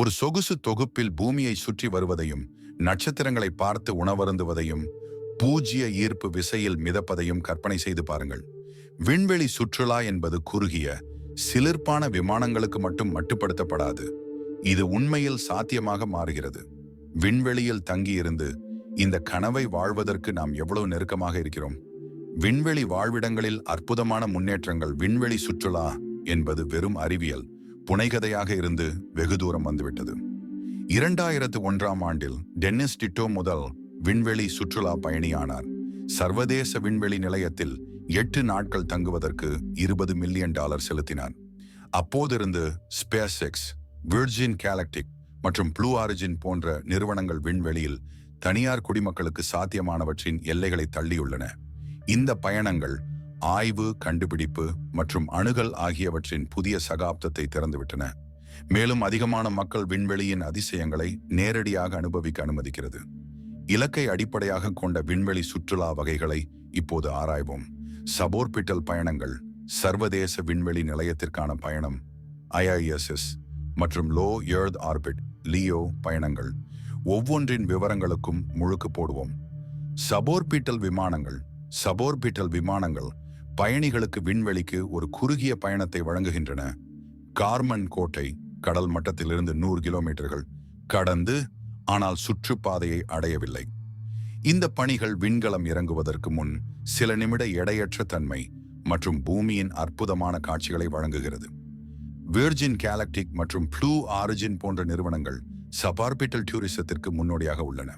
ஒரு சொகுசு தொகுப்பில் பூமியை சுற்றி வருவதையும் நட்சத்திரங்களை பார்த்து உணவருந்துவதையும் பூஜ்ய ஈர்ப்பு விசையில் மிதப்பதையும் கற்பனை செய்து பாருங்கள். விண்வெளி சுற்றுலா என்பது குறுகிய சிலிர்ப்பான விமானங்களுக்கு மட்டும் மட்டுப்படுத்தப்படாது. இது உண்மையில் சாத்தியமாக மாறுகிறது. விண்வெளியில் தங்கியிருந்து இந்த கனவை வாழ்வதற்கு நாம் எவ்வளவு நெருக்கமாக இருக்கிறோம். விண்வெளி வாழ்விடங்களில் அற்புதமான முன்னேற்றங்கள் விண்வெளி சுற்றுலா என்பது வெறும் அறிவியல். புனைகதையாக இருந்து வெகு தூரம் வந்துவிட்டது. இரண்டாயிரத்து ஒன்றாம் ஆண்டில் டென்னிஸ் டிட்டோ முதல் விண்வெளி சுற்றுலா பயணியானார். சர்வதேச விண்வெளி நிலையத்தில் எட்டு நாட்கள் தங்குவதற்கு இருபது மில்லியன் டாலர் செலுத்தினார். அப்போதிருந்து ஸ்பேஸ் எக்ஸ் விர்ஜின் கேலக்டிக் மற்றும் ப்ளூ ஆரிஜின் போன்ற நிறுவனங்கள் விண்வெளியில் தனியார் குடிமக்களுக்கு சாத்தியமானவற்றின் எல்லைகளை தள்ளியுள்ளன. இந்த பயணங்கள் ஆய்வு கண்டுபிடிப்பு மற்றும் அணுகல் ஆகியவற்றின் புதிய சகாப்தத்தை திறந்துவிட்டன. மேலும் அதிகமான மக்கள் விண்வெளியின் அதிசயங்களை நேரடியாக அனுபவிக்க அனுமதிக்கிறது. இலக்கை அடிப்படையாக கொண்ட விண்வெளி சுற்றுலா வகைகளை இப்போது ஆராய்வோம். சபோர்பிட்டல் பயணங்கள் சர்வதேச விண்வெளி நிலையத்திற்கான பயணம் ஐஐஎஸ்எஸ் மற்றும் லோ எர்த் ஆர்பிட் லியோ பயணங்கள். ஒவ்வொன்றின் விவரங்களுக்கும் முழுக்கு போடுவோம். சபோர்பிட்டல் விமானங்கள் சபோர்பிட்டல் விமானங்கள் பயணிகளுக்கு விண்வெளிக்கு ஒரு குறுகிய பயணத்தை வழங்குகின்றன. கார்மன் கோட்டை கடல் மட்டத்திலிருந்து நூறு கிலோமீட்டர்கள் கடந்து ஆனால் சுற்றுப்பாதையை அடையவில்லை. இந்த பணிகள் விண்கலம் இறங்குவதற்கு முன் சில நிமிட எடையற்ற தன்மை மற்றும் பூமியின் அற்புதமான காட்சிகளை வழங்குகிறது. விர்ஜின் கேலக்டிக் மற்றும் ப்ளூ ஆரிஜின் போன்ற நிறுவனங்கள் சபார்பிட்டல் டூரிசத்திற்கு முன்னோடியாக உள்ளன.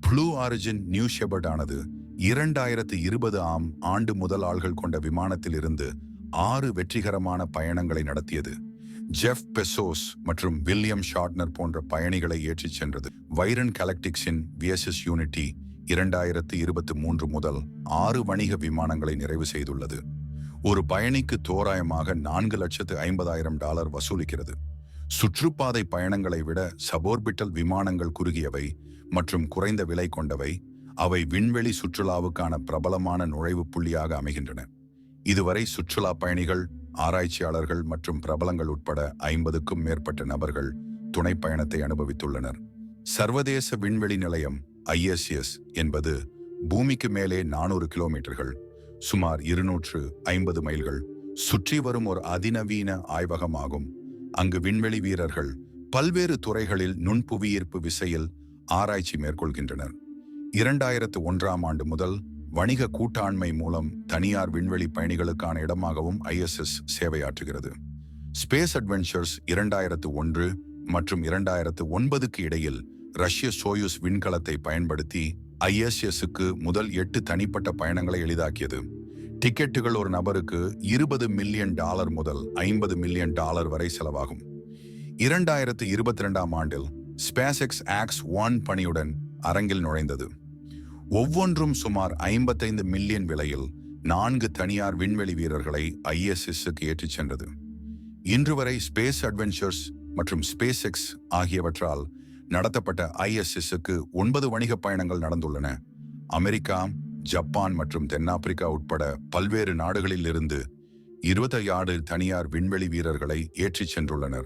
ப்ளூ ஆரிஜின் நியூ ஷெபர்ட் ஆனது இரண்டாயிரத்து இருபது ஆம் ஆண்டு முதல் ஆள்கள் கொண்ட விமானத்தில் இருந்து ஆறு வெற்றிகரமான பயணங்களை நடத்தியது. ஜெஃப் பெசோஸ் மற்றும் வில்லியம் ஷார்ட்னர் போன்ற பயணிகளை ஏற்றிச் சென்றது. வைரன் கலெக்டிக்ஸின் விஎஸ்எஸ் யூனிட்டி இரண்டாயிரத்து இருபத்தி மூன்று முதல் ஆறு வணிக விமானங்களை நிறைவு செய்துள்ளது. ஒரு பயணிக்கு தோராயமாக நான்கு லட்சத்து ஐம்பதாயிரம் டாலர் வசூலிக்கிறது. சுற்றுப்பாதை பயணங்களை விட சபோர்பிட்டல் விமானங்கள் குறுகியவை மற்றும் குறைந்த விலை கொண்டவை அவை விண்வெளி சுற்றுலாவுக்கான பிரபலமான நுழைவு புள்ளியாக அமைகின்றன. இதுவரை சுற்றுலா பயணிகள் ஆராய்ச்சியாளர்கள் மற்றும் பிரபலங்கள் உட்பட ஐம்பதுக்கும் மேற்பட்ட நபர்கள் துணை பயணத்தை அனுபவித்துள்ளனர். சர்வதேச விண்வெளி நிலையம் ஐஎஸ்எஸ் என்பது பூமிக்கு மேலே நானூறு கிலோமீட்டர்கள் சுமார் இருநூற்று ஐம்பது மைல்கள் சுற்றி வரும் ஒரு அதிநவீன ஆய்வகமாகும். அங்கு விண்வெளி வீரர்கள் பல்வேறு துறைகளில் நுண்புவியீர்ப்பு விசையில் ஆராய்ச்சி மேற்கொள்கின்றனர். இரண்டாயிரத்து ஒன்றாம் ஆண்டு முதல் வணிக கூட்டாண்மை மூலம் தனியார் விண்வெளி பயணிகளுக்கான இடமாகவும் ஐஎஸ்எஸ் சேவையாற்றுகிறது. ஸ்பேஸ் அட்வென்ச்சர்ஸ் இரண்டாயிரத்து ஒன்று மற்றும் இரண்டாயிரத்து ஒன்பதுக்கு இடையில் ரஷ்ய சோயுஸ் விண்கலத்தை பயன்படுத்தி ஐஎஸ்எஸ்க்கு முதல் எட்டு தனிப்பட்ட பயணங்களை எளிதாக்கியது. டிக்கெட்டுகள் ஒரு நபருக்கு இருபது மில்லியன் டாலர் முதல் ஐம்பது மில்லியன் டாலர் வரை செலவாகும். இரண்டாயிரத்து இருபத்தி ரெண்டாம் ஆண்டில் ஸ்பேசெக்ஸ் ஆக்ஸ் ஒன் பணியுடன் அரங்கில் நுழைந்தது. ஒவ்வொன்றும் சுமார் ஐம்பத்தைந்து மில்லியன் விலையில் நான்கு தனியார் விண்வெளி வீரர்களை ஐஎஸ்எஸ்க்கு ஏற்றிச் சென்றது. இன்று வரை ஸ்பேஸ் அட்வென்ச்சர்ஸ் மற்றும் ஸ்பேஸ் எக்ஸ் ஆகியவற்றால் நடத்தப்பட்ட ஐஎஸ்எஸ்க்கு ஒன்பது வணிக பயணங்கள் நடந்துள்ளன. அமெரிக்கா ஜப்பான் மற்றும் தென்னாப்பிரிக்கா உட்பட பல்வேறு நாடுகளில் இருந்து இருபத்தையாறு தனியார் விண்வெளி வீரர்களை ஏற்றிச் சென்றுள்ளனர்.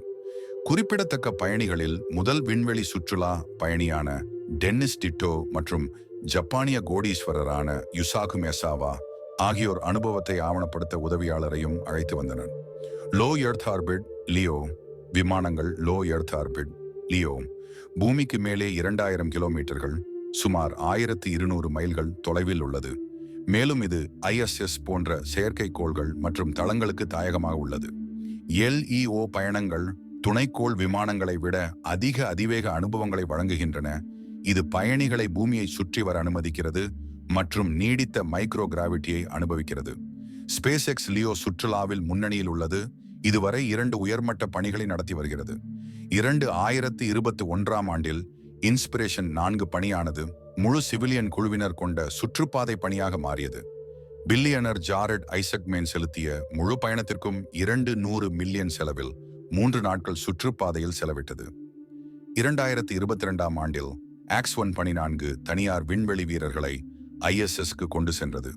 குறிப்பிடத்தக்க பயணிகளில் முதல் விண்வெளி சுற்றுலா பயணியான டென்னிஸ் டிட்டோ மற்றும் ஜப்பானிய கோடீஸ்வரரான யுசாகு மெசாவா ஆகியோர் அனுபவத்தை ஆவணப்படுத்த உதவியாளரையும் அழைத்து வந்தனர். Low earth orbit LEO. விமானங்கள் லோ எர்த் ஆர்பிட் லியோ. பூமிக்கு மேலே இரண்டாயிரம் கிலோமீட்டர்கள் சுமார் ஆயிரத்தி இருநூறு மைல்கள் தொலைவில் உள்ளது. மேலும் இது ஐஎஸ்எஸ் போன்ற செயற்கைக்கோள்கள் மற்றும் தளங்களுக்கு தாயகமாக உள்ளது. எல்இஓ பயணங்கள் துணைக்கோள் விமானங்களை விட அதிக அதிவேக அனுபவங்களை வழங்குகின்றன. இது பயணிகளை பூமியை சுற்றி வர அனுமதிக்கிறது மற்றும் நீடித்த மைக்ரோ கிராவிட்டியை அனுபவிக்கிறது. ஸ்பேஸ் எக்ஸ் லியோ சுற்றுலாவில் முன்னணியில் உள்ளது. இதுவரை இரண்டு உயர்மட்ட பணிகளை நடத்தி வருகிறது. இரண்டு ஆயிரத்தி இருபத்தி ஒன்றாம் ஆண்டில் இன்ஸ்பிரேஷன் நான்கு பணியானது முழு சிவிலியன் குழுவினர் கொண்ட சுற்றுப்பாதை பணியாக மாறியது. பில்லியனர் ஜாரட் ஐசக்மேன் செலுத்திய முழு பயணத்திற்கும் இரண்டு நூறு மில்லியன் செலவில் மூன்று நாட்கள் சுற்றுப்பாதையில் செலவிட்டது. இரண்டாயிரத்தி இருபத்தி ரெண்டாம் ஆண்டில் ஆக்ஸ் ஒன் பனிநான்கு தனியார் விண்வெளி வீரர்களை ஐஎஸ்எஸ்க்கு கொண்டு சென்றது.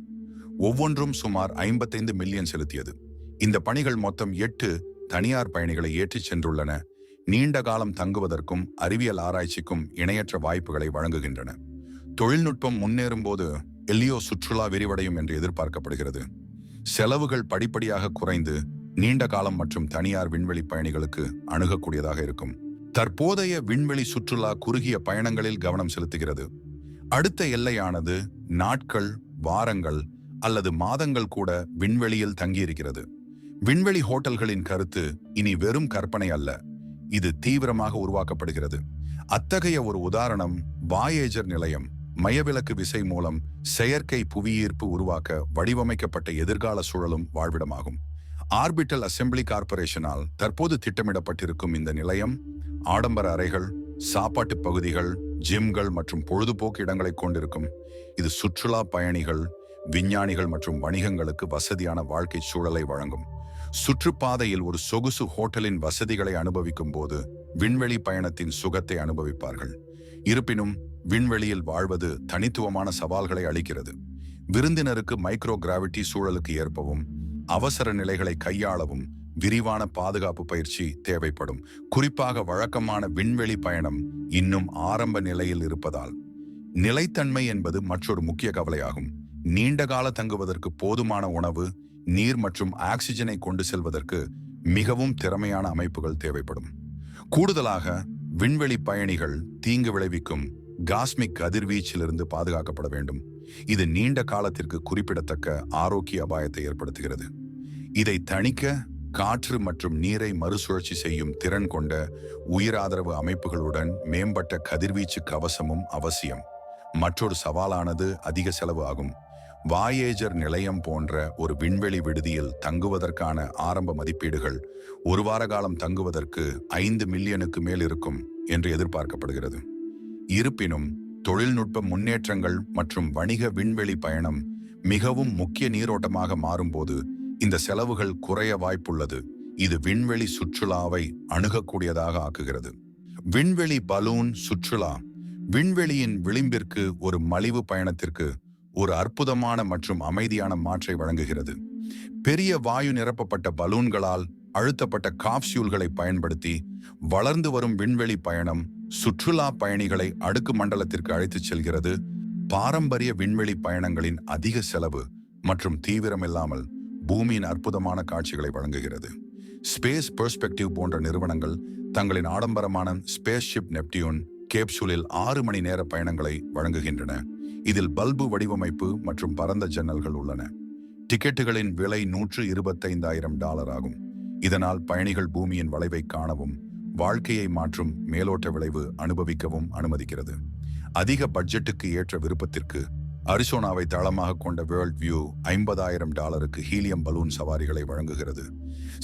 ஒவ்வொன்றும் சுமார் ஐம்பத்தைந்து மில்லியன் செலுத்தியது. இந்த பணிகள் மொத்தம் எட்டு தனியார் பயணிகளை ஏற்றிச் சென்றுள்ளன. நீண்ட காலம் தங்குவதற்கும் அறிவியல் ஆராய்ச்சிக்கும் இணையற்ற வாய்ப்புகளை வழங்குகின்றன. தொழில்நுட்பம் முன்னேறும் போது எல்லியோ சுற்றுலா விரிவடையும் என்று எதிர்பார்க்கப்படுகிறது. செலவுகள் படிப்படியாக குறைந்து நீண்ட காலம் மற்றும் தனியார் விண்வெளி பயணிகளுக்கு அணுகக்கூடியதாக இருக்கும். தற்போதைய விண்வெளி சுற்றுலா குறுகிய பயணங்களில் கவனம் செலுத்துகிறது. அடுத்த எல்லையானது நாட்கள் வாரங்கள் அல்லது மாதங்கள் கூட விண்வெளியில் தங்கியிருக்கிறது. விண்வெளி ஹோட்டல்களின் கருத்து இனி வெறும் கற்பனை அல்ல. இது தீவிரமாக உருவாக்கப்படுகிறது. அத்தகைய ஒரு உதாரணம் வாயேஜர் நிலையம் மையவிலக்கு விசை மூலம் செயற்கை புவியீர்ப்பு உருவாக்க வடிவமைக்கப்பட்ட எதிர்கால சூழலும் வாழ்விடமாகும். ஆர்பிட்டல் அசெம்பிளி கார்ப்பரேஷனால் தற்போது திட்டமிடப்பட்டிருக்கும் இந்த நிலையம் ஆடம்பர அறைகள் சாப்பாட்டு பகுதிகள் ஜிம்கள் மற்றும் பொழுதுபோக்கு இடங்களை கொண்டிருக்கும். இது சுற்றுலா பயணிகள் விஞ்ஞானிகள் மற்றும் வணிகங்களுக்கு வசதியான வாழ்க்கை சூழலை வழங்கும். சுற்றுப்பாதையில் ஒரு சொகுசு ஹோட்டலின் வசதிகளை அனுபவிக்கும் போது விண்வெளி பயணத்தின் சுகத்தை அனுபவிப்பார்கள். இருப்பினும் விண்வெளியில் வாழ்வது தனித்துவமான சவால்களை அளிக்கிறது. விருந்தினருக்கு மைக்ரோ கிராவிட்டி சூழலுக்கு ஏற்பவும் அவசர நிலைகளை கையாளவும் விரிவான பாதுகாப்பு பயிற்சி தேவைப்படும். குறிப்பாக வழக்கமான விண்வெளி பயணம் இன்னும் ஆரம்ப நிலையில் இருப்பதால். நிலைத்தன்மை என்பது மற்றொரு முக்கிய கவலையாகும். நீண்ட கால தங்குவதற்கு போதுமான உணவு நீர் மற்றும் ஆக்சிஜனை கொண்டு செல்வதற்கு மிகவும் திறமையான அமைப்புகள் தேவைப்படும். கூடுதலாக விண்வெளி பயணிகள் தீங்கு விளைவிக்கும் காஸ்மிக் கதிர்வீச்சிலிருந்து பாதுகாக்கப்பட வேண்டும். இது நீண்ட காலத்திற்கு குறிப்பிடத்தக்க ஆரோக்கிய அபாயத்தை ஏற்படுத்துகிறது. இதை தணிக்க காற்று மற்றும் நீரை மறுசுழற்சி செய்யும் திறன் கொண்ட உயிராதரவு அமைப்புகளுடன் மேம்பட்ட கதிர்வீச்சு கவசமும் அவசியம். மற்றொரு சவாலானது அதிக செலவு ஆகும். வாயேஜர் நிலையம் போன்ற ஒரு விண்வெளி விடுதியில் தங்குவதற்கான ஆரம்ப மதிப்பீடுகள் ஒரு வார காலம் தங்குவதற்கு ஐந்து மில்லியனுக்கு மேல் இருக்கும் என்று எதிர்பார்க்கப்படுகிறது. இருப்பினும் தொழில்நுட்ப முன்னேற்றங்கள் மற்றும் வணிக விண்வெளி பயணம் மிகவும் முக்கிய நீரோட்டமாக மாறும்போது இந்த செலவுகள் குறைய வாய்ப்புள்ளது. இது விண்வெளி சுற்றுலாவை அணுகக்கூடியதாக ஆக்குகிறது. விண்வெளி பலூன் சுற்றுலா. விண்வெளியின் விளிம்பிற்கு ஒரு மலிவு பயணத்திற்கு ஒரு அற்புதமான மற்றும் அமைதியான மாற்றை வழங்குகிறது. பெரிய வாயு நிரப்பப்பட்ட பலூன்களால் அழுத்தப்பட்ட காப்சியூல்களை பயன்படுத்தி வளர்ந்து வரும் விண்வெளி பயணம் சுற்றுலா பயணிகளை அடுக்கு மண்டலத்திற்கு அழைத்துச் செல்கிறது. பாரம்பரிய விண்வெளி பயணங்களின் அதிக செலவு மற்றும் தீவிரமில்லாமல் பூமியின் அற்புதமான காட்சிகளை வழங்குகிறது. ஸ்பேஸ் பெர்ஸ்பெக்டிவ் போன்ற நிறுவனங்கள் தங்களின் ஆடம்பரமான ஸ்பேஸ் ஷிப் நெப்டியூன் கேப்சூலில் ஆறு மணி நேர பயணங்களை வழங்குகின்றன. இதில் பல்பு வடிவமைப்பு மற்றும் பரந்த ஜன்னல்கள் உள்ளன. டிக்கெட்டுகளின் விலை நூற்று இருபத்தைந்தாயிரம் டாலர் ஆகும். இதனால் பயணிகள் பூமியின் வளைவை காணவும் வாழ்க்கையை மாற்றும் மேலோட்ட விளைவு அனுபவிக்கவும் அனுமதிக்கிறது. அதிக பட்ஜெட்டுக்கு ஏற்ற விருப்பத்திற்கு அரிசோனாவை தளமாக கொண்ட வேர்ல்ட் வியூ ஐம்பதாயிரம் டாலருக்கு ஹீலியம் பலூன் சவாரிகளை வழங்குகிறது.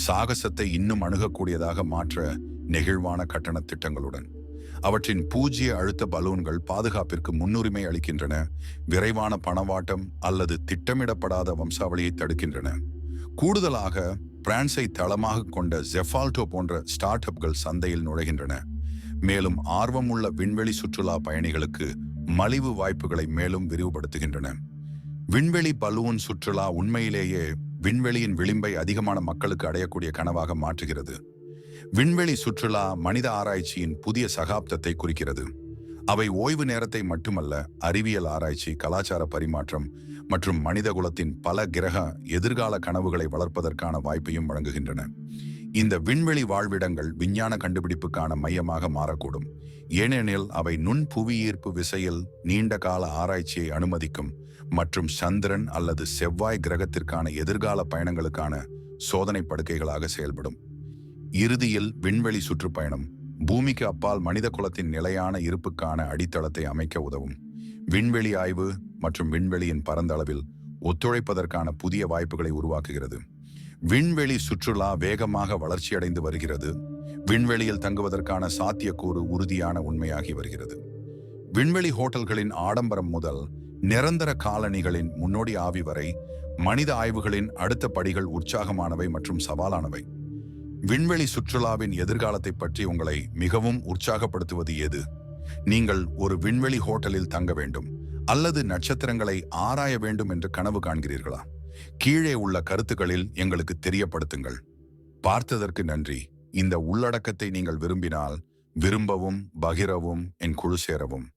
சாகசத்தை இன்னும் அணுகக்கூடியதாக மாற்ற நெகிழ்வான கட்டண திட்டங்களுடன். அவற்றின் பூஜ்ய அழுத்த பலூன்கள் பாதுகாப்பிற்கு முன்னுரிமை அளிக்கின்றன. விரைவான பணவாட்டம் அல்லது திட்டமிடப்படாத வம்சாவளியை தடுக்கின்றன. கூடுதலாக பிரான்ஸை தளமாக கொண்ட ஜெஃபால்டோ போன்ற ஸ்டார்ட் அப்கள் சந்தையில் நுழைகின்றன. மேலும் ஆர்வமுள்ள விண்வெளி சுற்றுலா பயணிகளுக்கு மலிவு வாய்ப்புகளை மேலும் விரிவுபடுத்துகின்றன. விண்வெளி பலூன் சுற்றுலா உண்மையிலேயே விண்வெளியின் விளிம்பை அதிகமான மக்களுக்கு அடையக்கூடிய கனவாக மாற்றுகிறது. விண்வெளி சுற்றுலா மனித ஆராய்ச்சியின் புதிய சகாப்தத்தை குறிக்கிறது. அவை ஓய்வு நேரத்தை மட்டுமல்ல அறிவியல் ஆராய்ச்சி கலாச்சார பரிமாற்றம் மற்றும் மனிதகுலத்தின் பல கிரக எதிர்கால கனவுகளை வளர்ப்பதற்கான வாய்ப்பையும் வழங்குகின்றன. இந்த விண்வெளி வாழ்விடங்கள் விஞ்ஞான கண்டுபிடிப்புக்கான மையமாக மாறக்கூடும். ஏனெனில் அவை நுண் புவியீர்ப்பு விசையில் நீண்ட கால ஆராய்ச்சியை அனுமதிக்கும் மற்றும் சந்திரன் அல்லது செவ்வாய் கிரகத்திற்கான எதிர்கால பயணங்களுக்கான சோதனை படுக்கைகளாக செயல்படும். இறுதியில் விண்வெளி சுற்றுப்பயணம் பூமிக்கு அப்பால் மனித குலத்தின் நிலையான இருப்புக்கான அடித்தளத்தை அமைக்க உதவும். விண்வெளி ஆய்வு மற்றும் விண்வெளியின் பரந்தளவில் ஒத்துழைப்பதற்கான புதிய வாய்ப்புகளை உருவாக்குகிறது. விண்வெளி சுற்றுலா வேகமாக வளர்ச்சியடைந்து வருகிறது. விண்வெளியில் தங்குவதற்கான சாத்தியக்கூறு உறுதியான உண்மையாகி வருகிறது. விண்வெளி ஹோட்டல்களின் ஆடம்பரம் முதல் நிரந்தர காலணிகளின் முன்னோடி ஆவி வரை மனித ஆய்வுகளின் அடுத்த படிகள் உற்சாகமானவை மற்றும் சவாலானவை. விண்வெளி சுற்றுலாவின் எதிர்காலத்தை பற்றி உங்களை மிகவும் உற்சாகப்படுத்துவது எது நீங்கள் ஒரு விண்வெளி ஹோட்டலில் தங்க வேண்டும் அல்லது நட்சத்திரங்களை ஆராய வேண்டும் என்று கனவு காண்கிறீர்களா? கீழே உள்ள கருத்துக்களில் எங்களுக்கு தெரியப்படுத்துங்கள். பார்த்ததற்கு நன்றி. இந்த உள்ளடக்கத்தை நீங்கள் விரும்பினால் விரும்பவும் பகிரவும் என் குழு சேரவும்.